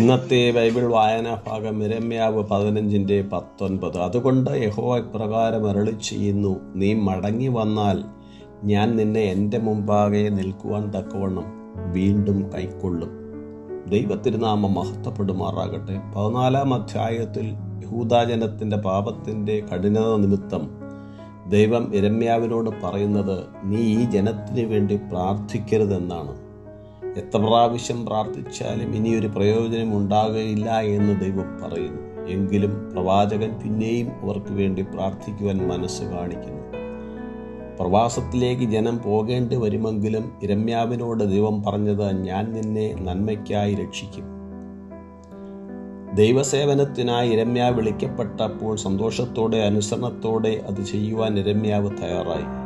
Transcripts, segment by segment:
ഇന്നത്തെ ബൈബിൾ വായനാ ഭാഗം ഇരമ്യാവ് പതിനഞ്ചിന്റെ പത്തൊൻപത്. അതുകൊണ്ട് യഹോവ ഇപ്രകാരം അരളി ചെയ്യുന്നു നീ മടങ്ങി വന്നാൽ ഞാൻ നിന്നെ എന്റെ മുമ്പാകെ നിൽക്കുവാൻ തക്കവണ്ണം വീണ്ടും കൈക്കൊള്ളും. ദൈവത്തിരുനാമം മഹത്വപ്പെടുമാറാകട്ടെ. പതിനാലാം അധ്യായത്തിൽ യഹൂദാജനത്തിന്റെ പാപത്തിന്റെ കഠിനത നിമിത്തം ദൈവം ഇരമ്യാവിനോട് പറയുന്നത് നീ ഈ ജനത്തിനു വേണ്ടി പ്രാർത്ഥിക്കരുതെന്നാണ്. എത്ര പ്രാവശ്യം പ്രാർത്ഥിച്ചാലും ഇനിയൊരു പ്രയോജനം ഉണ്ടാകുകയില്ല എന്ന് ദൈവം പറയുന്നു. എങ്കിലും പ്രവാചകൻ പിന്നെയും അവർക്ക് വേണ്ടി പ്രാർത്ഥിക്കുവാൻ മനസ്സ് കാണിക്കുന്നു. പ്രവാസത്തിലേക്ക് ജനം പോകേണ്ടി വരുമെങ്കിലും ഇരമ്യാവിനോട് ദൈവം പറഞ്ഞത് ഞാൻ നിന്നെ നന്മയ്ക്കായി രക്ഷിക്കും. ദൈവസേവനത്തിനായി ഇരമ്യ വിളിക്കപ്പെട്ടപ്പോൾ സന്തോഷത്തോടെ അനുസരണത്തോടെ അത് ചെയ്യുവാൻ ഇരമ്യാവ് തയ്യാറായി.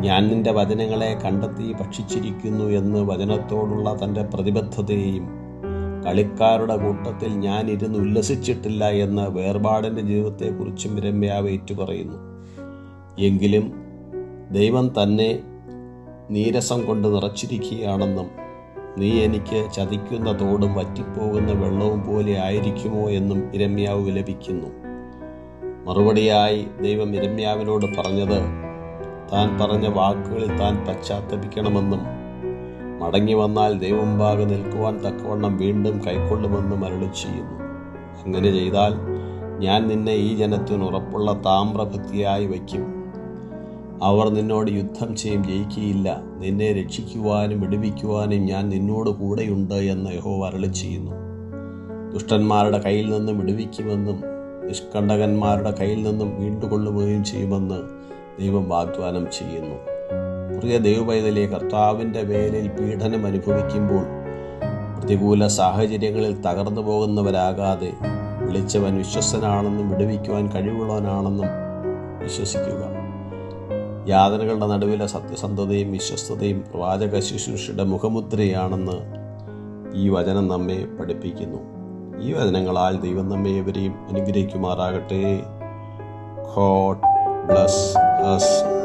ഞാൻ നിന്റെ വചനങ്ങളെ കണ്ടെത്തി ഭക്ഷിച്ചിരിക്കുന്നു എന്ന് വചനത്തോടുള്ള തന്റെ പ്രതിബദ്ധതയെയും കളിക്കാരുടെ കൂട്ടത്തിൽ ഞാൻ ഇരുന്ന് ഉല്ലസിച്ചിട്ടില്ല എന്ന് വേർപാടിന്റെ ജീവിതത്തെക്കുറിച്ചും രമ്യാവ് ഏറ്റുപറയുന്നു. എങ്കിലും ദൈവം തന്നെ നീരസം കൊണ്ട് നിറച്ചിരിക്കുകയാണെന്നും നീ എനിക്ക് ചതിക്കുന്ന തോടും വറ്റിപ്പോകുന്ന വെള്ളവും പോലെ ആയിരിക്കുമോ എന്നും ഇരമ്യാവ് വിലപിക്കുന്നു. മറുപടിയായി ദൈവം ഇരമ്യാവിനോട് പറഞ്ഞത് താൻ പറഞ്ഞ വാക്കുകളിൽ താൻ പശ്ചാത്തപിക്കണമെന്നും മടങ്ങി വന്നാൽ ദൈവമുമ്പാകെ നിൽക്കുവാൻ തക്കവണ്ണം വീണ്ടും കൈക്കൊള്ളുമെന്നും അരുളി ചെയ്യുന്നു. അങ്ങനെ ചെയ്താൽ ഞാൻ നിന്നെ ഈ ജനത്തിന് ഉറപ്പുള്ള താമ്രഭക്തിയായി വയ്ക്കും. അവർ നിന്നോട് യുദ്ധം ചെയ്യും ജയിക്കുകയില്ല. നിന്നെ രക്ഷിക്കുവാനും വിടുവിക്കുവാനും ഞാൻ നിന്നോട് കൂടെയുണ്ട് എന്ന് യഹോ അരളി ചെയ്യുന്നു. ദുഷ്ടന്മാരുടെ കയ്യിൽ നിന്നും വിടുവിക്കുമെന്നും നിഷ്കണ്ടകന്മാരുടെ കയ്യിൽ നിന്നും വീണ്ടുകൊള്ളുകയും ചെയ്യുമെന്ന് ദൈവം വാഗ്ദാനം ചെയ്യുന്നു. പ്രിയ ദൈവപൈതലെ കർത്താവിന്റെ വേലയിൽ പീഡനം അനുഭവിക്കുമ്പോൾ പ്രതികൂല സാഹചര്യങ്ങളിൽ തകർന്നു പോകുന്നവരാകാതെ വിളിച്ചവൻ വിശ്വസ്തനാണെന്നും വിടുവിക്കുവാൻ കഴിവുള്ളവനാണെന്നും വിശ്വസിക്കുക. യാതനകളുടെ നടുവിലെ സത്യസന്ധതയും വിശ്വസ്തതയും പ്രവാചക ശുശ്രൂഷയുടെ മുഖമുദ്രയാണെന്ന് ഈ വചനം നമ്മെ പഠിപ്പിക്കുന്നു. ഈ വചനങ്ങളാൽ ദൈവം നമ്മെ ഇവരെയും അനുഗ്രഹിക്കുമാറാകട്ടെ. God bless us.